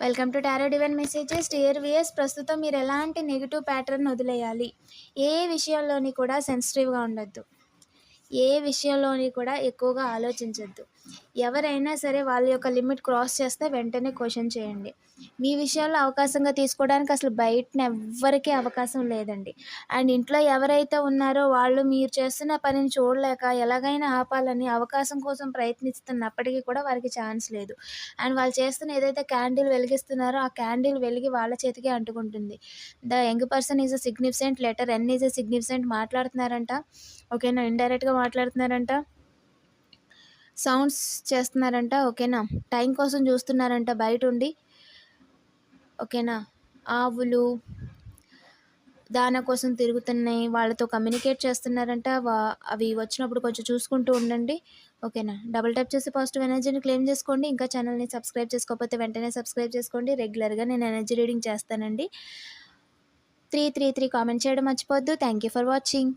Welcome to tarot divine messages dear viewers ప్రస్తుతం మీరు ఎలాంటి నెగిటివ్ ప్యాటర్న్ వదిలేయాలి? ఏ విషయంలోని కూడా సెన్సిటివ్గా ఉండొద్దు. ఏ విషయంలోని కూడా ఎక్కువగా ఆలోచించద్దు. ఎవరైనా సరే వాళ్ళ యొక్క లిమిట్ క్రాస్ చేస్తే వెంటనే క్వశ్చన్ చేయండి. మీ విషయంలో అవకాశంగా తీసుకోవడానికి అసలు బయటన ఎవ్వరికీ అవకాశం లేదండి. అండ్ ఇంట్లో ఎవరైతే ఉన్నారో వాళ్ళు మీరు చేస్తున్న పనిని చూడలేక ఎలాగైనా ఆపాలని అవకాశం కోసం ప్రయత్నిస్తున్నప్పటికీ కూడా వారికి ఛాన్స్ లేదు. అండ్ వాళ్ళు చేస్తున్న ఏదైతే క్యాండిల్ వెలిగిస్తున్నారో ఆ క్యాండిల్ వెలిగి వాళ్ళ చేతికి అంటుకుంటుంది. The young person is a significant letter N is a significant మాట్లాడుతున్నారంట. ఓకేనా? ఇండైరెక్ట్గా మాట్లాడుతున్నారంట? సౌండ్స్ చేస్తున్నారంట ఓకేనా? టైం కోసం చూస్తున్నారంట బయట ఉండి ఓకేనా? ఆవులు దాన కోసం తిరుగుతున్నాయి వాళ్ళతో కమ్యూనికేట్ చేస్తున్నారంట వా అవి వచ్చినప్పుడు కొంచెం చూసుకుంటూ ఉండండి. ఓకేనా? డబుల్ టైప్ చేసి పాజిటివ్ ఎనర్జీని క్లెయిమ్ చేసుకోండి. ఇంకా ఛానల్ని సబ్స్క్రైబ్ చేసుకోకపోతే వెంటనే సబ్స్క్రైబ్ చేసుకోండి. రెగ్యులర్గా నేను ఎనర్జీ రీడింగ్ చేస్తానండి. త్రీ త్రీ త్రీ కామెంట్ చేయడం మర్చిపోవద్దు. Thank you for watching